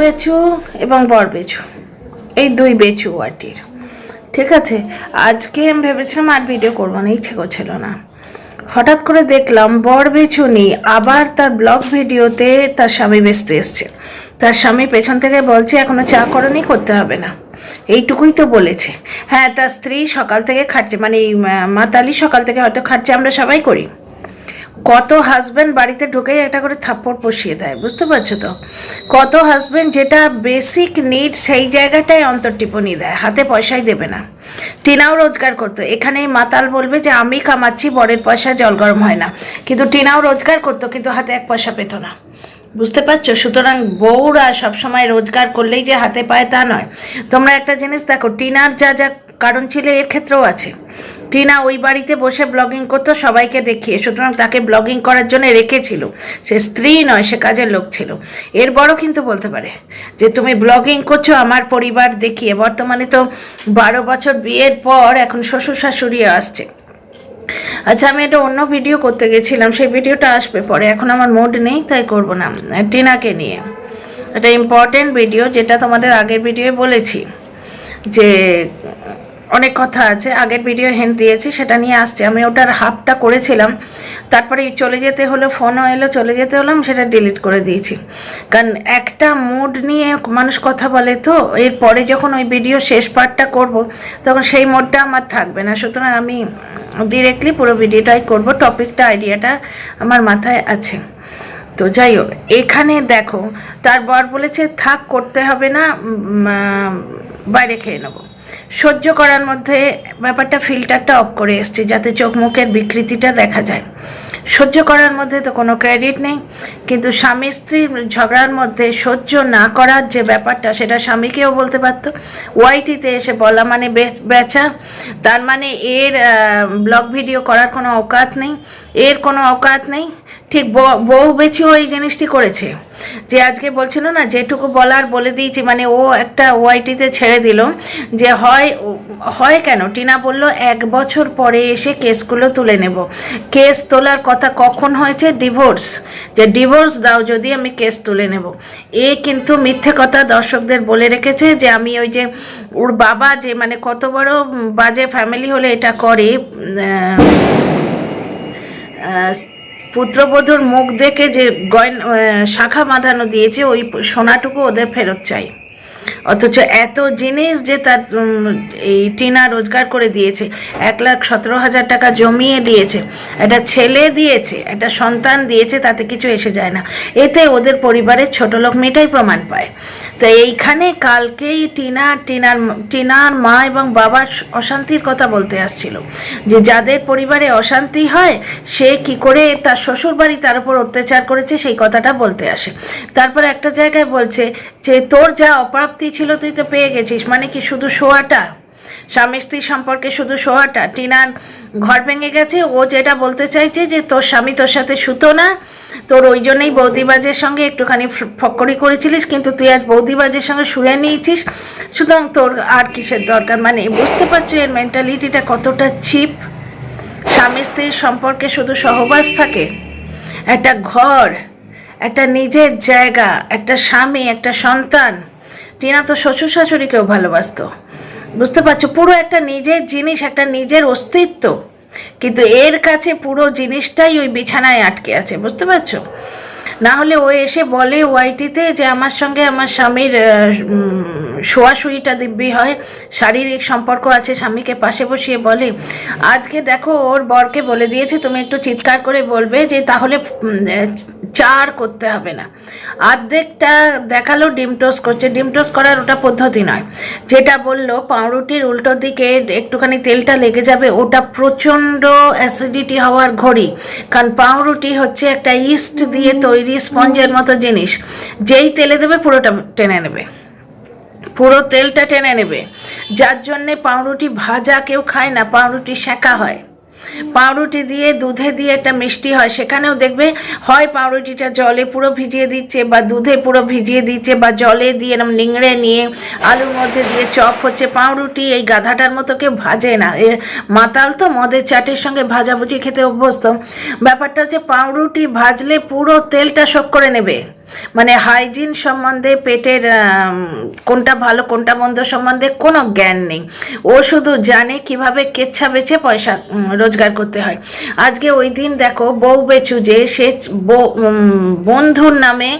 বেচু এবং বর বেচু। এই দুই বেচু ওয়াটির ঠিক আছে? আজকে আমি ভেবেছিলাম আর ভিডিও করব না, ইচ্ছে করছিল না। হঠাৎ করে দেখলাম বর বেচুনি আবার তার ব্লগ ভিডিওতে তার স্বামী বেচতে এসছে। তার স্বামী পেছন থেকে বলছে এখনও চা করনি, করতে হবে না। এইটুকুই তো বলেছে। হ্যাঁ তার স্ত্রী সকাল থেকে খাটছে মানে মাতালি সকাল থেকে হয়তো খাটছে, আমরা সবাই করি। কত হাজব্যান্ড বাড়িতে ঢুকেই একটা করে থাপ্পড় বসিয়ে দেয়, বুঝতে পারছ তো? কত হাজব্যান্ড যেটা বেসিক নিড সেই জায়গাটায় অন্তর্টিপনি দেয়, হাতে পয়সাই দেবে না। টিনাও রোজগার করতো এখানে মাতাল বলবে যে, আমি কামাচ্ছি, বরের পয়সা জল গরম হয় না। কিন্তু টিনাও রোজগার করতো, কিন্তু হাতে এক পয়সা পেত না। বুঝতে পারছ? সুতরাং বউরা সবসময় রোজগার করলেই যে হাতে পায় তা নয়। তোমরা একটা জিনিস দেখো, টিনার যা যা কারণ ছিল এর ক্ষেত্রেও আছে। টিনা ওই বাড়িতে বসে ব্লগিং করতো, সবাইকে দেখিয়ে। সুতরাং তাকে ব্লগিং করার জন্য রেখেছিল সে স্ত্রী নয়, সে কাজের লোক ছিল। এর বড় কিন্তু বলতে পারে যে, তুমি ব্লগিং করছ, আমার পরিবার দেখিয়ে। বর্তমানে তো বারো বছর বিয়ের পর এখন শ্বশুর শাশুড়ি আসছে। আচ্ছা আমি একটা অন্য ভিডিও করতে গেছিলাম। সেই ভিডিওটা আসবে পরে। এখন আমার মুড নেই, তাই করব না। টিনাকে নিয়ে। এটা ইম্পর্টেন্ট ভিডিও যেটা তোমাদের আগের ভিডিওয়ে বলেছি। যে অনেক কথা আছে, আগের ভিডিও হেন্ট দিয়েছি, সেটা নিয়ে আসছে। আমি ওটার হাফটা করেছিলাম। তারপরে চলে যেতে হলো ফোনও এলো, চলে যেতে হলো, আমি সেটা ডিলিট করে দিয়েছি। কারণ একটা মুড নিয়ে মানুষ কথা বলে তো, এরপরে যখন ওই ভিডিও শেষ পার্টটা করব, তখন সেই মোডটা আমার থাকবে না। সুতরাং আমি ডিরেক্টলি পুরো ভিডিওটাই করব টপিকটা আইডিয়াটা আমার মাথায় আছে। তো যাই হোক, এখানে দেখো, তার বর বলেছে, থাক, করতে হবে না বাইরে খেয়ে নেব। সহ্য করার মধ্যে ব্যাপারটা ফিল্টারটা অফ করে এসছে যাতে চোখ মুখের বিকৃতিটা দেখা যায়। সহ্য করার মধ্যে তো কোনো ক্রেডিট নেই, কিন্তু স্বামী স্ত্রীর ঝগড়ার মধ্যে সহ্য না করার যে ব্যাপারটা, সেটা স্বামীকেও বলতে পারতো। ওয়াইটিতে এসে বলা মানে বেচা। তার মানে এর ব্লগ ভিডিও করার কোনো অকাত নেই। এর কোনো অকাত নেই। ঠিক, বউ বেছেও এই জিনিসটি করেছে। যে আজকে বলছিল না, যেটুকু বলার বলে দিয়েছি মানে ও একটা ওয়াইটিতে ছেড়ে দিল, যে হয় হয় কেন? টিনা বলল, এক বছর পরে এসে কেসগুলো তুলে নেব। কেস তোলার কথা কখন হয়েছে? ডিভোর্স। যে ডিভোর্স দাও যদি আমি কেস তুলে নেব। এ কিন্তু মিথ্যে কথা দর্শকদের বলে রেখেছে যে আমি ওই যে ওর বাবা যে মানে কত বড় বাজে ফ্যামিলি হলে এটা করে পুত্রবধূর মুখ দেখে যে গয়না শাখা বাঁধানো দিয়েছে ওই সোনাটুকু ওদের ফেরত চাই। অথচ এত জিনিস যে তার এই টিনা রোজগার করে দিয়েছে, এক লাখ সতেরো হাজার টাকা জমিয়ে দিয়েছে, একটা ছেলে দিয়েছে, একটা সন্তান দিয়েছে, তাতে কিছু এসে যায় না। এতে ওদের পরিবারের ছোট লোক মেয়েটাই প্রমাণ পায়। তো এইখানে কালকেই টিনা, টিনার টিনার মা এবং বাবার অশান্তির কথা বলতে আসছিল, যে যাদের পরিবারে অশান্তি হয়, সে কি করে তার শ্বশুর বাড়ি তার উপর অত্যাচার করেছে, সেই কথাটা বলতে আসে। তারপর একটা জায়গায় বলছে যে তোর যা অপ্রাপ্তি ছিল, তুই তো পেয়ে গেছিস। মানে কি শুধু শোয়াটা? স্বামী স্ত্রী সম্পর্কে শুধু শোয়াটা? টিনার ঘর ভেঙে গেছে, ও যেটা বলতে চাইছে যে, তোর স্বামী তোর সাথে শুতো না, তোর ওই জন্যই বৌদিবাজের সঙ্গে একটুখানি ফক্করি করেছিলিস, কিন্তু তুই আজ বৌদিবাজের সঙ্গে শুয়ে নিয়েছিস। সুতরাং তোর আর কিসের দরকার? মানে বুঝতে পারছ, এর মেন্টালিটিটা কতটা চিপ স্বামী স্ত্রীর সম্পর্কে শুধু সহবাস থাকে? একটা ঘর, একটা নিজের জায়গা, একটা স্বামী, একটা সন্তান। টিনা তো শ্বশুর শাশুড়িকেও ভালোবাসত। বুঝতে পারছ? পুরো একটা নিজের জিনিস, একটা নিজের অস্তিত্ব। কিন্তু এর কাছে পুরো জিনিসটাই ওই বিছানায় আটকে আছে, বুঝতে পারছ? না হলে ও এসে বলে ওয়াইটিতে যে আমার সঙ্গে আমার স্বামীর শোয়াশুয়িটা দিব্যি হয়, শারীরিক সম্পর্ক আছে, স্বামীকে পাশে বসিয়ে বলে, আজকে দেখো, ওর বরকে বলে দিয়েছে, তুমি একটু চিৎকার করে বলবে যে তাহলে চার করতে হবে না। অর্ধেকটা দেখাল, ডিম টোস্ট করছে। ডিম টোস্ট করার ওটা পদ্ধতি নয়। যেটা বলল, পাউরুটির উল্টো দিকে একটুখানি তেলটা লেগে যাবে, ওটা প্রচণ্ড অ্যাসিডিটি হওয়ার ঘড়ি। কারণ পাউরুটি হচ্ছে একটা ইস্ট দিয়ে তৈরি স্পঞ্জের মতো জিনিস। যেই তেলে দেবে, পুরোটা টেনে নেবে। পুরো তেলটা টেনে নেবে। যার জন্যে পাউরুটি ভাজা কেউ খায় না, পাউরুটি সেঁকা হয়। পাউরুটি দিয়ে, দুধে দিয়ে একটা মিষ্টি হয়। সেখানেও দেখবে হয় পাউরুটিটা জলে পুরো ভিজিয়ে দিচ্ছে বা দুধে পুরো ভিজিয়ে দিচ্ছে বা জলে দিয়ে এরকম নিংড়ে নিয়ে আলুর মধ্যে দিয়ে চপ হচ্ছে। পাউরুটি এই গাধাটার মতো কেউ ভাজে না। এ মাতাল তো মদের চাটের সঙ্গে ভাজাভুজি খেতে অভ্যস্ত। ব্যাপারটা হচ্ছে পাউরুটি ভাজলে পুরো তেলটা শোক করে নেবে। মানে হাইজিন সম্বন্ধে, পেটের কোনটা ভালো, কোনটা মন্দ সম্বন্ধে কোনো জ্ঞান নেই। ও শুধু জানে কীভাবে কেচ্ছা বেছে পয়সা রোজগার করতে হয়। আজকে ওই দিন দেখো, বউ বেচু যে, সে বন্ধুর নামে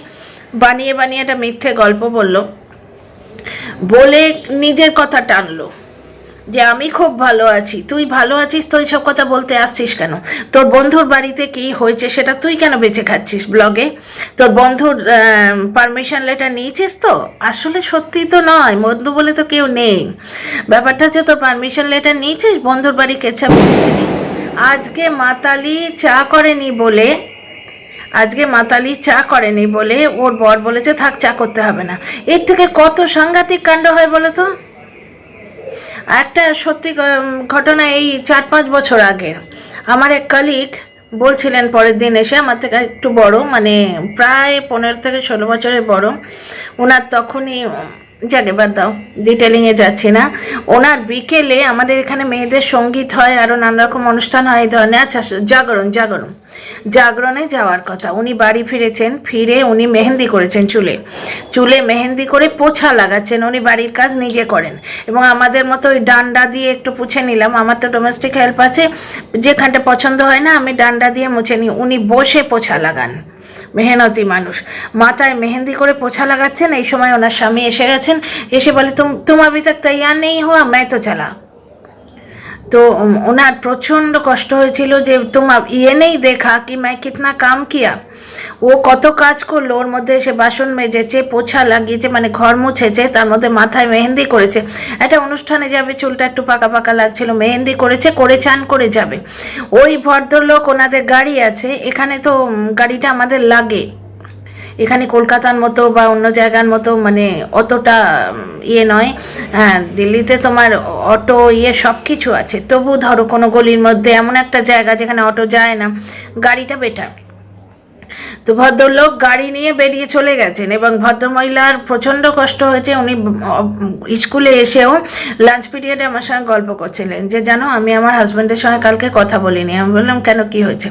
বানিয়ে বানিয়ে একটা মিথ্যে গল্প বলল। বলে নিজের কথা টানলো। যে আমি খুব ভালো আছি। তুই ভালো আছিস? তো সব কথা বলতে আসছিস কেন? তোর বন্ধুর বাড়িতে কি হয়েছে সেটা তুই কেন বেঁচে খাচ্ছিস ব্লগে? তোর বন্ধুর পারমিশন লেটার নিয়েছিস তো? আসলে সত্যি তো নয়, বন্ধু বলে তো কেউ নেই। ব্যাপারটা হচ্ছে তোর পারমিশন লেটার নিয়েছিস, বন্ধুর বাড়ি কেছা আজকে মাতালি চা করেনি বলে, আজকে মাতালি চা করেনি বলে ওর বর বলেছে, থাক, চা করতে হবে না। এর থেকে কত সাংঘাতিক কাণ্ড হয় বলো তো? একটা সত্যি ঘটনা এই চার পাঁচ বছর আগে। আমার এক কালিক বলছিলেন পরের দিন এসে, আমার থেকে একটু বড় মানে প্রায় পনেরো থেকে ষোলো বছরের বড়। ওনার তখনই যাকে বাদ দাও ডিটেলিংয়ে যাচ্ছি না। ওনার বিকেলে আমাদের এখানে মেয়েদের সংগীত হয় আরও নানা রকম অনুষ্ঠান হয়, এই ধরনের। আচ্ছা জাগরণ জাগরণ। জাগরণে যাওয়ার কথা। উনি বাড়ি ফিরেছেন, ফিরে উনি মেহেন্দি করেছেন চুলে। চুলে মেহেন্দি করে পোছা লাগাচ্ছেন। উনি বাড়ির কাজ নিজে করেন। এবং আমাদের মতো ওই ডান্ডা দিয়ে একটু পুছে নিলাম। আমার তো ডোমেস্টিক হেল্প আছে। যেখানটা পছন্দ হয় না, আমি ডান্ডা দিয়ে মুছে নিই। উনি বসে পোছা লাগান। মেহনতি মানুষ। মাথায় মেহেন্দি করে পোছা লাগাচ্ছেন, এই সময় ওনার স্বামী এসে গেছেন, এসে বলে, তুম তুম আবি তক তৈয়ার নেই হওয়া ম্যায় তো চালা। তো উম, ওনার প্রচণ্ড কষ্ট হয়েছিল যে তোমার ইয়ে নেই দেখা কি मैं कितना काम किया ও কত কাজ করলো ওর মধ্যে এসে বাসন মেজেছে পোছা লাগিয়েছে মানে ঘর মুছেছে তার মধ্যে মাথায় মেহেন্দি করেছে একটা অনুষ্ঠানে যাবে চুলটা একটু পাকা পাকা লাগছিল মেহেন্দি করেছে করে চান করে যাবে ওই ভদ্রলোক ওনাদের গাড়ি আছে এখানে তো উম, গাড়িটা আমাদের লাগে এখানে কলকাতার মতো বা অন্য জায়গার মতো মানে অতটা ইয়ে নয়। হ্যাঁ দিল্লিতে তোমার অটো ইয়ে সব কিছু আছে। তবু ধরো কোনো গলির মধ্যে এমন একটা জায়গা যেখানে অটো যায় না, গাড়িটা বেটার তো ভদ্রলোক গাড়ি নিয়ে বেরিয়ে চলে গেছেন এবং ভদ্রমহিলার প্রচণ্ড কষ্ট হয়েছে। উনি স্কুলে এসেও লাঞ্চ পিরিয়ডে আমার সঙ্গে গল্প করছিলেন যে জানো আমি আমার হাজব্যান্ডের সঙ্গে কালকে কথা বলিনি। আমি বললাম কেন কি হয়েছে?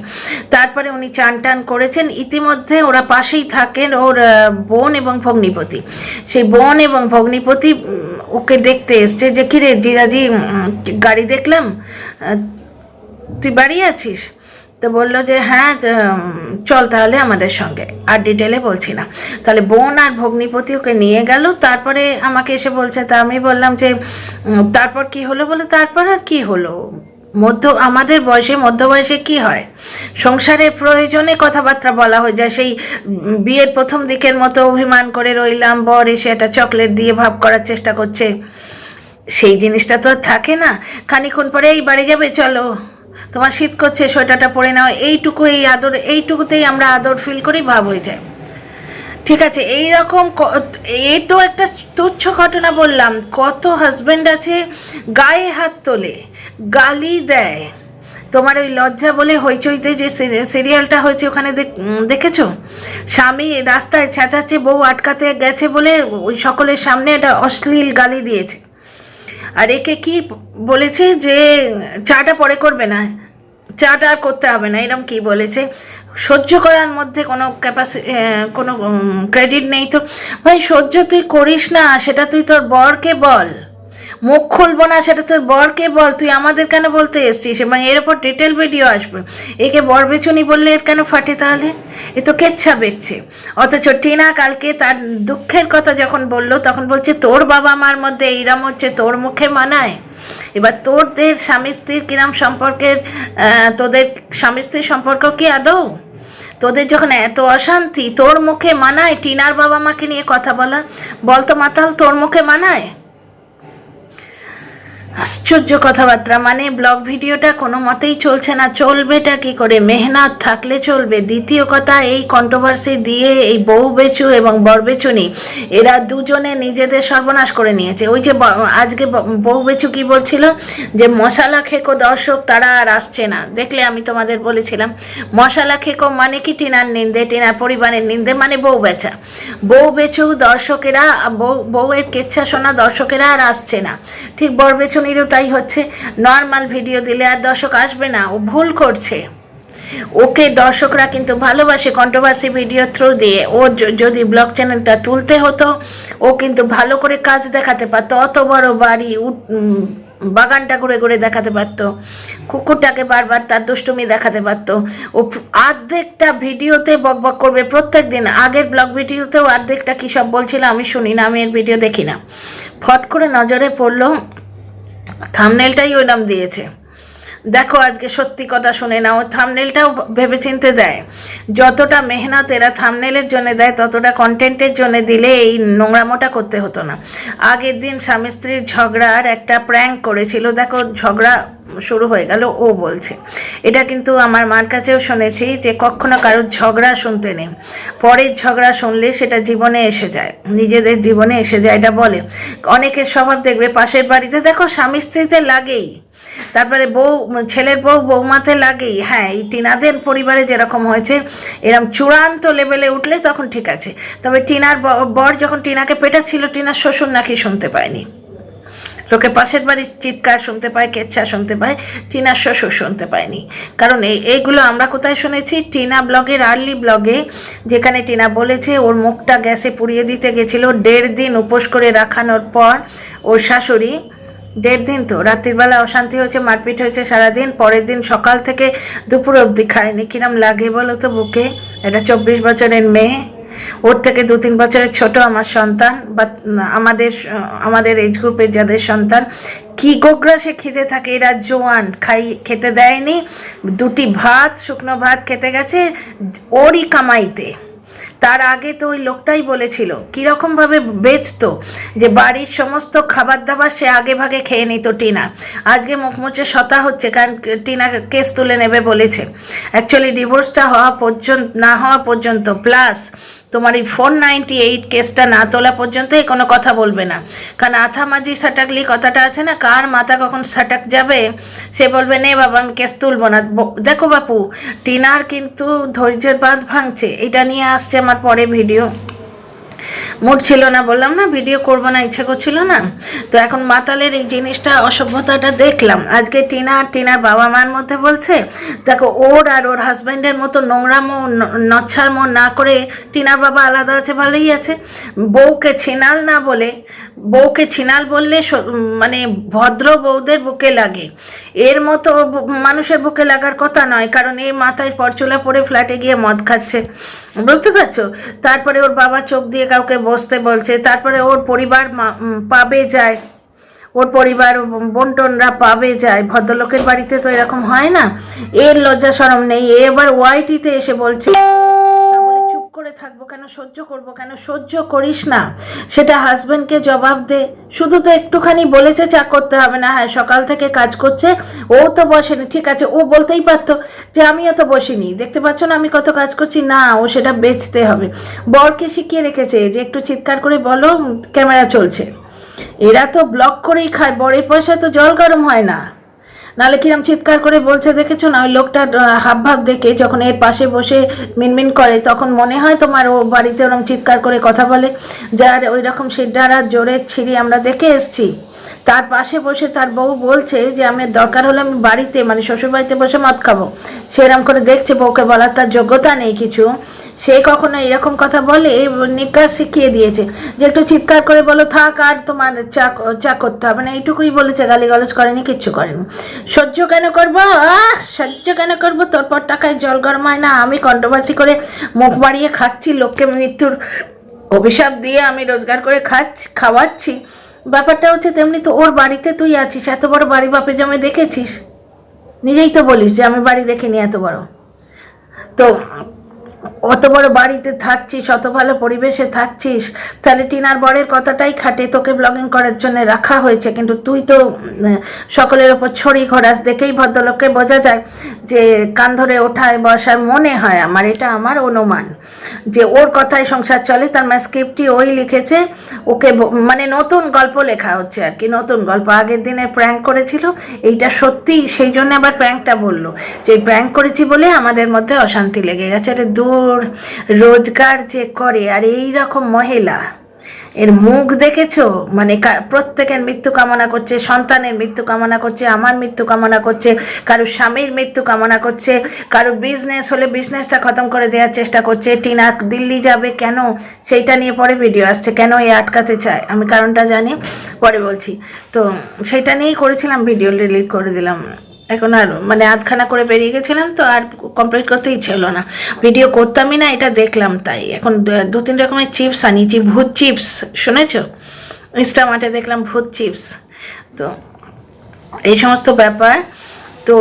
তারপরে উনি চান টান করেছেন। ইতিমধ্যে ওরা পাশেই থাকেন ওর বোন এবং ভগ্নিপতি। সেই বোন এবং ভগ্নিপতি ওকে দেখতে এসছে যে কিরে উম, গাড়ি দেখলাম? তুই বাড়ি আছিস? তো বলল যে হ্যাঁ চল তাহলে আমাদের সঙ্গে। আর ডিটেলে বলছি না। তাহলে বোন আর ভগ্নিপতি ওকে নিয়ে গেল। তারপরে আমাকে এসে বলছে, তা আমি বললাম যে তারপর কি হলো বলে? তারপর আর কি হলো? মধ্য, আমাদের বয়সে মধ্য বয়সে কি হয়? সংসারের প্রয়োজনে কথাবার্তা বলা হয়ে যায়। সেই বিয়ের প্রথম দিকের মতো অভিমান করে রইলাম। বর এসে একটা চকলেট দিয়ে ভাব করার চেষ্টা করছে। সেই জিনিসটা তো আর থাকে না। খানিক্ষণ পরে এই বাড়ি যাবে, চলো। তোমার শীত করছে, সোয়েটারটা পরে নাও, এইটুকু এই আদর, এইটুকুতেই আমরা আদর ফিল করি, ভাব হয়ে যায়। ঠিক আছে এই রকম এই তো একটা তুচ্ছ ঘটনা বললাম, কত হাজবেন্ড আছে গায়ে হাত তোলে, গালি দেয়। তোমার ওই লজ্জা বলে হইচইতে যে সিরি- সিরিয়ালটা হয়েছে ওখানে দেখেছ? স্বামী রাস্তায় চেঁচাচ্ছে, বউ আটকাতে গেছে বলে ওই সকলের সামনে একটা অশ্লীল গালি দিয়েছে। আর একে কি বলেছে যে চাটা পরে করবে না, চাটা আর করতে হবে না, এরম কি বলেছে? সহ্য করার মধ্যে কোনো ক্যাপাসি কোনো ক্রেডিট নেই তো। ভাই, সহ্য তুই করিস না, সেটা তুই তোর বরকে বল। মুখ খুলবো না, সেটা তোর বরকে বল, তুই আমাদের কেন বলতে এসছিস? এবং এর ওপর ডিটেল ভিডিও আসবে। একে বর বেচুনি বললে এর কেন ফাটে তাহলে? এ তো কেচ্ছা বেচছে। অথচ টিনা কালকে তার দুঃখের কথা যখন বলল, তখন বলছে, তোর বাবা মার মধ্যে এইরাম হচ্ছে, তোর মুখে মানায়? এবার তোরদের স্বামী স্ত্রীর কিরাম সম্পর্কের তোদের স্বামী স্ত্রীর সম্পর্ক কি আদৌ? তোদের যখন এত অশান্তি, তোর মুখে মানায়? টিনার বাবা মাকে নিয়ে কথা বলা? বলতো মাতাল, তোর মুখে মানায়? আশ্চর্য কথাবার্তা মানে ব্লগ ভিডিওটা কোনো মতেই চলছে না। চলবেটা কি করে? মেহনত থাকলে চলবে। দ্বিতীয় কথা, এই কন্ট্রোভার্সি দিয়ে এই বউ বেচু এবং বর বেচুনি এরা দুজনে নিজেদের সর্বনাশ করে নিয়েছে। ওই যে আজকে বউ বেচু কি বলছিল? যে মশালা খেকো দর্শক, তারা আর আসছে না। দেখলে আমি তোমাদের বলেছিলাম, মশালা খেকো মানে কি? টিনার নিন্দে, টিনার পরিবারের নিন্দে মানে বউ বেচা। বউ বেচু দর্শকেরা, বউ, বউয়ের কেচ্ছা শোনা দর্শকেরা আর আসছে না। ঠিক বর বেচুনিরও তাই হচ্ছে। নর্মাল ভিডিও দিলে আর দর্শক আসবে না, ও ভুল করছে। ওকে দর্শকরা কিন্তু ভালোবাসে কন্ট্রোভার্সি ভিডিও থ্রু দিয়ে। ও যদি ব্লগ চ্যানেলটা তুলতে হতো, ও কিন্তু ভালো করে কাজ দেখাতে পারতো। অত বড় বাড়ি বাগানটা ঘুরে ঘুরে দেখাতে পারতো। কুকুরটাকে বারবার তার দুষ্টুমি দেখাতে পারতো। ও অর্ধেকটা ভিডিওতে বক বক করবে প্রত্যেক দিন। আগের ব্লগ ভিডিওতেও অর্ধেকটা কী সব বলছিল আমি শুনি না, আমি এর ভিডিও দেখি না। ফট করে নজরে পড়ল থামনেলটাই ওই নাম দিয়েছে। দেখো আজকে সত্যি কথা শুনে নাও থামনেলটাও ভেবেচিন্তে দেয়। যতটা মেহনত এরা থামনেলের জন্য দেয়, ততটা কন্টেন্টের জন্য দিলে এই নোংরামোটা করতে হতো না। আগের দিন স্বামী স্ত্রীর ঝগড়ার একটা প্র্যাঙ্ক করেছিল, দেখো ঝগড়া শুরু হয়ে গেল, ও বলছে। এটা কিন্তু আমার মার কাছেও শুনেছি যে কখনো কারোর ঝগড়া শুনতে নেই। পরের ঝগড়া শুনলে সেটা জীবনে এসে যায়। নিজেদের জীবনে এসে যায়, এটা বলে। অনেকের স্বভাব দেখবে পাশের বাড়িতে, দেখো স্বামী স্ত্রীতে লাগেই। তারপরে বউ, ছেলের বউ, বৌমাতে লাগেই। হ্যাঁ এই টিনাদের পরিবারে যেরকম হয়েছে এরকম চূড়ান্ত লেভেলে উঠলে তখন ঠিক আছে। তবে টিনার বর যখন টিনাকে পেটাচ্ছিল, টিনার শ্বশুর নাকি শুনতে পায়নি। লোকে পাশের বাড়ির চিৎকার শুনতে পায়, কেচ্ছা শুনতে পায়, টিনার শ্বশুর শুনতে পায়নি। কারণ এই এইগুলো আমরা কোথায় শুনেছি? টিনা ব্লগের, আর্লি ব্লগে, যেখানে টিনা বলেছে, ওর মুখটা গ্যাসে পুড়িয়ে দিতে গেছিল, দেড় দিন উপোস করে রাখানোর পর। ওর শাশুড়ি, দেড় দিন তো রাত্রিবেলা অশান্তি হয়েছে, মারপিট হয়েছে সারাদিন, পরের দিন সকাল থেকে দুপুর অবধি খায়নি। কিরম লাগে বলো তো বুকে? এটা চব্বিশ বছরের মেয়ে। ওর থেকে দু তিন বছরের ছোট আমার সন্তান বা আমাদের আমাদের এজ গ্রুপের যাদের সন্তান, কি গোগ্রা সে খেতে থাকে, এরা জোয়ান, খাই, খেতে দেয়নি। দুটি ভাত, শুকনো ভাত খেতে গেছে, ওরই কামাইতে। তার আগে তো ওই লোকটাই বলেছিল কীরকমভাবে বেচতো, যে বাড়ির সমস্ত খাবার দাবার সে আগে ভাগে খেয়ে নিত টিনা। আজকে মুখমুচে শতা হচ্ছে, কারণ টিনা কেস তুলে নেবে বলেছে। অ্যাকচুয়ালি ডিভোর্সটা হওয়া পর্যন্ত, না হওয়া পর্যন্ত প্লাস তোমার এই ফোর নাইনটি এইট কেসটা না তোলা পর্যন্ত কোনো কথা বলবে না। কারণ আথা মাঝি সাটাকলি কথাটা আছে না, কার মাথা কখন সাটাক যাবে, সে বলবে, নে বাবা, আমি কেস তুলবো না। দেখো বাপু, টিনার কিন্তু ধৈর্যের বাঁধ ভাঙছে। এটা নিয়ে আসছে আমার পরে ভিডিও মুড ছিল না, বললাম না ভিডিও করব না, ইচ্ছে করছিল না। তো এখন মাতালের এই জিনিসটা, অসভ্যতাটা দেখলাম। আজকে টিনা আর টিনার বাবা মার মধ্যে বলছে, দেখো, ওর আর ওর হাজব্যান্ডের মতো নোংরামো নচ্ছারমো না করে টিনার বাবা আলাদা আছে ভালোই আছে। বউকে ছিনাল না বলে, বউকে ছিনাল বললে মানে ভদ্র বউদের বুকে লাগে। এর মতো মানুষের বুকে লাগার কথা নয়, কারণ এই মাথায় পরচুলা পরে ফ্ল্যাটে গিয়ে মদ খাচ্ছে। বুঝতে পারছ? তারপরে ওর বাবা চোখ দিয়ে কাউকে বসতে বলছে, তারপরে ওর পরিবার পাবে যায়। ওর পরিবার বন্টনরা পাবে যায়। ভদ্রলোকের বাড়িতে তো এরকম হয় না? এর লজ্জা সরম নেই। এ এবার ওয়াইটিতে এসে বলছে থাকব কেন? সহ্য করব কেন? সহ্য করিস না। সেটা হাজবেন্ডকে জবাব দে। শুধু তো একটুখানি বলেছে চা করতে হবে না। হ্যাঁ সকাল থেকে কাজ করছে। ও তো বসেনি। ঠিক আছে, ও বলতেই পারতো যে, আমিও তো বসিনি। দেখতে পাচ্ছ না আমি কত কাজ করছি? না, ও সেটা বেচতে হবে। বরকে শিখিয়ে রেখেছে যে, একটু চিৎকার করে বলো ক্যামেরা চলছে। এরা তো ব্লক করেই খায়। বরের পয়সা তো জল গরম হয় না। নাহলে কিরম চিৎকার করে বলছে, দেখেছ না? ওই লোকটার হাব ভাব দেখে যখন এর পাশে বসে মিনমিন করে, তখন মনে হয় তোমার ও বাড়িতে ওরকম চিৎকার করে কথা বলে। যার ওই রকম সিডারা জোরে ছিঁড়ি আমরা দেখে এসছি। তার পাশে বসে তার বউ বলছে যে আমি দরকার হলে আমি বাড়িতে মানে শ্বশুরবাড়িতে বসে মদ খাব। সেরকম করে দেখছে, বউকে বলার তার যোগ্যতা নেই কিছু। সে কখনো এরকম কথা বলে নিকাশ শিখিয়ে দিয়েছে। যে একটু চিৎকার করে বলো, থাক, আর তোমার চা চা করতে হবে না। এইটুকুই বলেছে, গালিগালাজ করেনি, কিচ্ছু করেনি। সহ্য কেন করব? আহ, সহ্য কেন করব? তোর পর টাকায় জল গরম হয় না। আমি কন্ট্রোভার্সি করে মুখ বাড়িয়ে খাচ্ছি, লোককে মৃত্যুর অভিশাপ দিয়ে আমি রোজগার করে খাচ্ছি, খাওয়াচ্ছি। ব্যাপারটা হচ্ছে তেমনি তো ওর বাড়িতে তুই আছিস, এত বড় বাড়ি বাপে জমে দেখেছিস? নিজেই তো বলিস যে আমি বাড়ি দেখিনি এত বড়। তো অত বড় বাড়িতে থাকছিস, অত ভালো পরিবেশে থাকছিস, তাহলে টিনার বরের কথাটাই খাটে, তোকে ব্লগিং করার জন্য রাখা হয়েছে। কিন্তু তুই তো সকলের ওপর ছড়ি ঘোরাস, দেখেই ভদ্রলোককে বোঝা যায় যে কান ধরে ওঠায় বসায় মনে হয় আমার, এটা আমার অনুমান। যে ওর কথায় সংসার চলে, তার মানে স্ক্রিপ্টটি ওই লিখেছে, ওকে মানে নতুন গল্প লেখা হচ্ছে আর কি, নতুন গল্প। আগের দিনে প্র্যাঙ্ক করেছিল, এইটা সত্যি সেই জন্য আবার প্র্যাঙ্কটা বলল। যে প্র্যাঙ্ক করেছি বলে আমাদের মধ্যে অশান্তি লেগে গেছে আরে দূর রোজগার যে করে, আর এই রকম মহিলা, এর মুখ দেখেছ? মানে প্রত্যেকের মৃত্যু কামনা করছে, সন্তানের মৃত্যু কামনা করছে, আমার মৃত্যু কামনা করছে, কারও স্বামীর মৃত্যু কামনা করছে, কারও বিজনেস হলে বিজনেসটা খতম করে দেওয়ার চেষ্টা করছে, টিনা দিল্লি যাবে কেন? সেইটা নিয়ে পরে ভিডিও আসছে, কেন এ আটকাতে চায়? আমি কারণটা জানি, পরে বলছি। তো সেটা নিয়েই করেছিলাম ভিডিও ডিলিট করে দিলাম। এখন আর মানে আধখানা করে বেরিয়ে গেছিলাম তো আর কমপ্লিট করতে ইচ্ছে হলো না। ভিডিও করতামই না, এটা দেখলাম তাই। এখন দু- তিন রকমের চিপস আনিয়েছি ভূত চিপস শুনেছো? ইনস্টামার্টে দেখলাম ভূত চিপস তো এই সমস্ত ব্যাপার। তো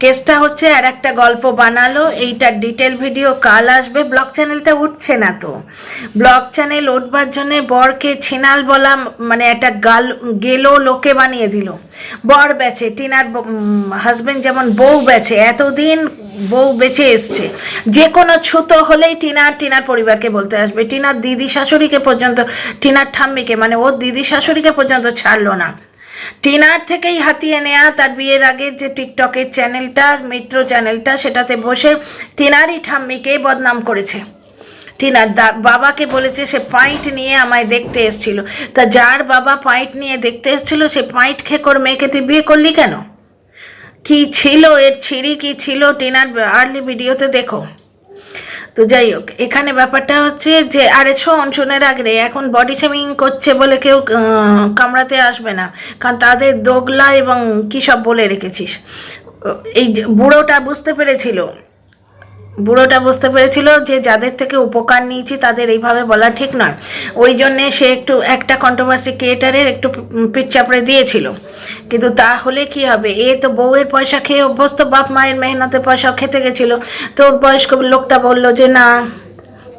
কেসটা হচ্ছে আর একটা গল্প বানালো এইটার ডিটেল ভিডিও কাল আসবে ব্লগ চ্যানেলটা উঠছে না তো। ব্লগ চ্যানেল উঠবার জন্য বরকে ছিনাল বলা মানে একটা গাল, গেলো, লোকে বানিয়ে দিল। বর বেচে, টিনার হাজবেন্ড যেমন বউ বেচে, এতদিন বউ বেঁচে এসছে। যে কোনো ছুতো হলেই টিনার টিনার পরিবারকে বলতে আসবে। টিনার দিদি শাশুড়িকে পর্যন্ত, টিনার ঠাম্মিকে মানে ওর দিদি শাশুড়িকে পর্যন্ত ছাড়লো না। টিনার থেকেই হাতিয়ে নেয়া তার বিয়ের আগে যে টিকটকের চ্যানেলটা, মিত্র চ্যানেলটা, সেটাতে বসে টিনারই ঠাম্মিকে বদনাম করেছে। টিনার দা বাবাকে বলেছে সে পাইট নিয়ে আমায় দেখতে এসেছিল। তা যার বাবা পাইট নিয়ে দেখতে এসেছিল, সে পাইট খেকর মেয়েকে তুই বিয়ে করলি কেন? কি ছিল এর ছিঁড়ি, কি ছিল? টিনার আর্লি ভিডিওতে দেখো। তো যাই হোক, এখানে ব্যাপারটা হচ্ছে যে, আরে শোন শুনে রাখ রে এখন বডি শেমিং করছে বলে কেউ কামড়াতে আসবে না। কারণ তাদের দোগলা এবং কী সব বলে রেখেছিস? এই বুড়োটা বুঝতে পেরেছিল। বুড়োটা বুঝতে পেরেছিল যে যাদের থেকে উপকার নিয়েছি তাদের এইভাবে বলা ঠিক নয়। ওই জন্যে সে একটু, একটা কন্ট্রোভার্সি ক্রিয়েটারের একটু পিঠ চাপড়ে দিয়েছিল। কিন্তু তাহলে কি হবে? এ তো বউয়ের পয়সা খেয়ে অভ্যস্ত, বাপ মায়ের মেহনতের পয়সা খেতে গেছিল। তো বয়স্ক লোকটা বলল যে, না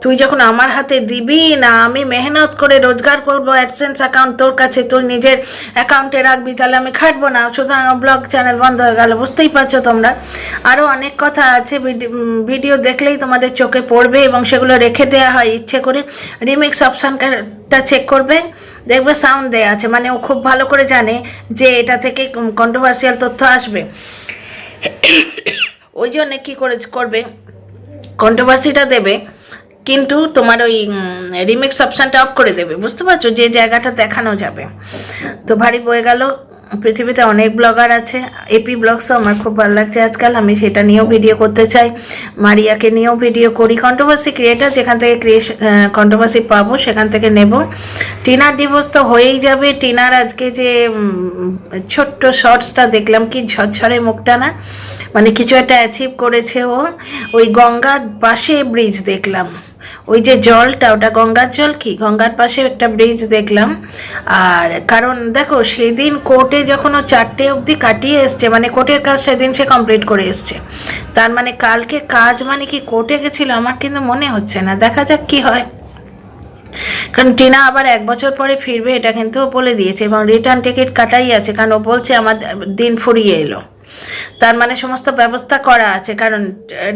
তুই যখন আমার হাতে দিবি না, আমি মেহনত করে রোজগার করব অ্যাডসেন্স অ্যাকাউন্ট তোর কাছে, তুই নিজের অ্যাকাউন্টে রাখবি, তাহলে আমি খাটবো না। সুতরাং ব্লগ চ্যানেল বন্ধ হয়ে গেল, বুঝতেই পারছ তোমরা? আরও অনেক কথা আছে, ভিডি- ভিডিও দেখলেই তোমাদের চোখে পড়বে এবং সেগুলো রেখে দেওয়া হয়, ইচ্ছে করে রিমিক্স অপশানটা চেক করবে, দেখবে সাউন্ড দেয়া আছে। মানে ও খুব ভালো করে জানে যে এটা থেকে কন্ট্রোভার্সিয়াল তথ্য আসবে। ওই জন্যে কী করে, করবে? কন্ট্রোভার্সিটা দেবে। কিন্তু তোমার ওই রিমিক্স অপশানটা অফ করে দেবে, বুঝতে পারছ? যে জায়গাটা দেখানো যাবে। তো ভারী বয়ে গেল। পৃথিবীতে অনেক ব্লগার আছে। এপি ব্লগসও আমার খুব ভালো লাগছে আজকাল। আমি সেটা নিয়েও ভিডিও করতে চাই। মারিয়াকে নিয়েও ভিডিও করি। কন্ট্রোভার্সি ক্রিয়েটার যেখান থেকে ক্রিয়েশন কন্ট্রোভার্সি পাবো, সেখান থেকে নেব। টিনার ডিভোর্স তো হয়েই যাবে। টিনার আজকে যে ছোট্ট শর্টসটা দেখলাম, কি ঝরঝরে মুখটা না? মানে কিছু একটা অ্যাচিভ করেছে ও। ওই গঙ্গার পাশে ব্রিজ দেখলাম। ওই যে জলটা, ওটা গঙ্গার জল কি? গঙ্গার পাশে একটা ব্রিজ দেখলাম। আর কারণ দেখো, সেদিন কোর্টে যখন ও চারটে অবধি কাটিয়ে এসছে মানে কোর্টের কাজ সেদিন সে কমপ্লিট করে এসছে। তার মানে কালকে কাজ মানে কি কোর্টে গেছিল আমার কিন্তু মনে হচ্ছে না। দেখা যাক কি হয়। কারণ টিনা আবার এক বছর পরে ফিরবে, এটা কিন্তু বলে দিয়েছে এবং রিটার্ন টিকিট কাটাই আছে, কারণ ও বলছে আমার দিন ফুরিয়ে এলো। তার মানে সমস্ত ব্যবস্থা করা আছে, কারণ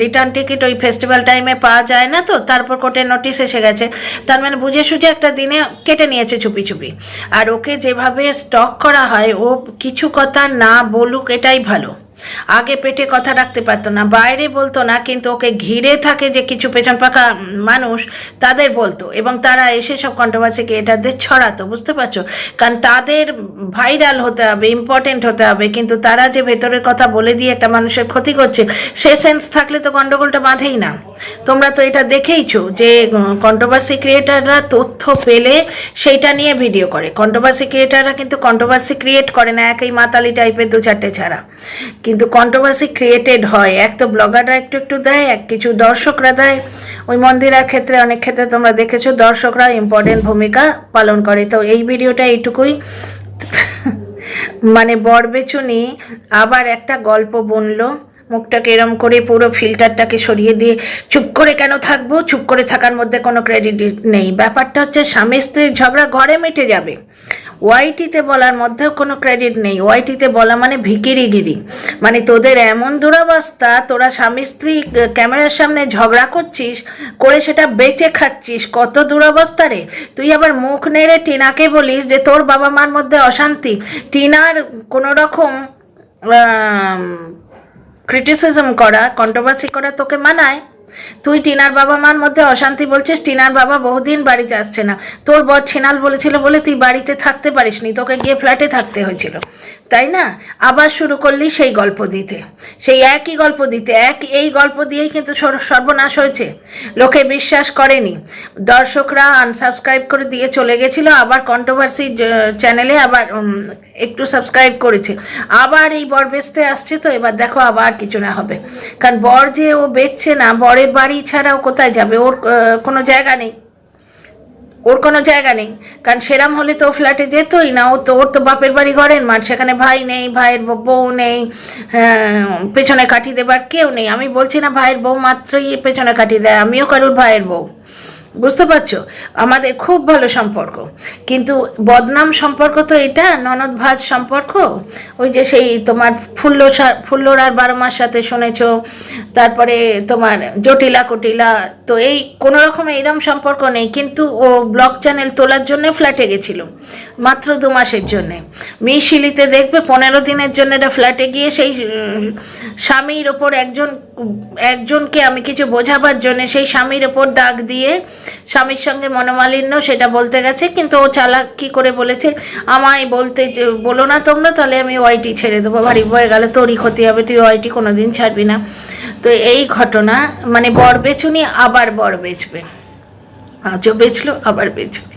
রিটার্ন টিকিট ওই ফেস্টিভ্যাল টাইমে পাওয়া যায় না তো, তারপর কোর্টের নোটিশ এসে গেছে। তার মানে বুঝে সুঝে একটা দিনে কেটে নিয়েছে চুপি চুপি আর ওকে যেভাবে স্টক করা হয়, ও কিছু কথা না বলুক, এটাই ভালো। আগে পেটে কথা রাখতে পারতো না, বাইরে বলতো না, কিন্তু ওকে ঘিরে থাকে যে কিছু পেছন পাকা মানুষ তাদের বলতো এবং তারা এসে সব কন্ট্রোভার্সিকে এটাদের ছড়াতো, বুঝতে পারছ? কারণ তাদের ভাইরাল হতে হবে ইম্পর্টেন্ট হতে হবে, কিন্তু তারা যে ভেতরের কথা বলে দিয়ে একটা মানুষের ক্ষতি করছে, সে সেন্স থাকলে তো গন্ডগোলটা বাঁধেই না। তোমরা তো এটা দেখেইছো যে কন্ট্রোভার্সি ক্রিয়েটাররা তথ্য পেলে সেইটা নিয়ে ভিডিও করে। কন্ট্রোভার্সি ক্রিয়েটাররা কিন্তু কন্ট্রোভার্সি ক্রিয়েট করে না, একই মাতালি টাইপের দু চারটে ছাড়া। কিন্তু কন্ট্রোভার্সি ক্রিয়েটেড হয়। এক তো ব্লগাররা একটু একটু দেয়, এক কিছু দর্শকরা দেয়। ওই মন্দিরের ক্ষেত্রে অনেক ক্ষেত্রে তোমরা দেখেছ দর্শকরা ইম্পর্টেন্ট ভূমিকা পালন করে। তো এই ভিডিওটা এইটুকুই। মানে বরবেচুনি আবার একটা গল্প বুনলো। মুখটাকে এরম করে পুরো ফিল্টারটাকে সরিয়ে দিয়ে চুপ করে কেন থাকব? চুপ করে থাকার মধ্যে কোনো ক্রেডিট নেই। ব্যাপারটা হচ্ছে স্বামী স্ত্রীর ঝগড়া ঘরে মিটে যাবে। ওয়াইটিতে বলার মধ্যেও কোনো ক্রেডিট নেই। ওয়াইটিতে বলা মানে ভিকিরিগিরি। মানে তোদের এমন দুরবস্থা, তোরা স্বামী স্ত্রী ক্যামেরার সামনে ঝগড়া করছিস, করে সেটা বেঁচে খাচ্ছিস। কত দুরবস্থা রে। তুই আবার মুখ নেড়ে টিনাকে বলিস যে তোর বাবা মার মধ্যে অশান্তি। টিনার কোনো রকম ক্রিটিসিজম করা কন্ট্রোভার্সি করা তোকে মানায়। তুই টিনার বাবা মার মধ্যে অশান্তি বলছিস, টিনার বাবা বহুদিন বাড়িতে আসছে না। তোর বর ছিনাল বলেছিল বলে তুই বাড়িতে থাকতে পারিসনি, তোকে গিয়ে ফ্ল্যাটে থাকতে হয়েছিল। তাই না? আবার শুরু করলি সেই গল্প দিতে। সেই একই গল্প দিতে, এক এই গল্প দিয়েই কিন্তু সর- সর্বনাশ হয়েছে। লোকে বিশ্বাস করেনি। দর্শকরা আনসাবস্ক্রাইব করে দিয়ে চলে গেছিল, আবার কন্ট্রোভার্সি চ্যানেলে আবার একটু সাবস্ক্রাইব করেছে। আবার এই বর বেচতে আসছে তো, এবার দেখো আবার কিছু না হবে। কারণ বর যে ও বেচছে না, বরের বাড়ি ছাড়াও কোথায় যাবে? ওর কোনো জায়গা নেই। ওর কোনো জায়গা নেই। কারণ সেরাম হলে তো ফ্ল্যাটে যেতই না ও তো ওর তো বাপের বাড়ি ঘরের মাঠ সেখানে ভাই নেই ভাইয়ের বউ নেই হ্যাঁ, পেছনে কাটিয়ে দেবার কেউ নেই। আমি বলছি না ভাইয়ের বউ মাত্রই পেছনে কাটিয়ে দেয় আমিও কারুর ভাইয়ের বউ। বুঝতে পারছ? আমাদের খুব ভালো সম্পর্ক। কিন্তু বদনাম সম্পর্ক তো এটা ননদ ভাজ সম্পর্ক। ওই যে সেই তোমার ফুল্ল ফুল্লর আর বারো মাস সাথে শুনেছো, তারপরে তোমার জটিলা কুটিলা, তো এই কোনো রকম এইরকম সম্পর্ক নেই। কিন্তু ও ব্লগ চ্যানেল তোলার জন্য ফ্ল্যাটে গেছিল, মাত্র দু মাসের জন্যে। মিশিলিতে দেখবে, পনেরো দিনের জন্য এটা ফ্ল্যাটে গিয়ে সেই স্বামীর ওপর একজন একজনকে আমি কিছু বোঝাবার জন্য সেই স্বামীর ওপর দাগ দিয়ে স্বামীর সঙ্গে মনোমালিন্য সেটা বলতে গেছে, কিন্তু ও চালাক কি করে বলেছে, আমায় বলতে যে, বলো না তোমরা, তাহলে আমি ওয়াইটি ছেড়ে দেবো। ভারী বয়ে গেলে, তোরই ক্ষতি হবে, তুই ওয়াইটি কোনো দিন ছাড়বি না। তো এই ঘটনা মানে বর বেচুনি আবার বর বেচবে। আজও বেচলো, আবার বেচবে।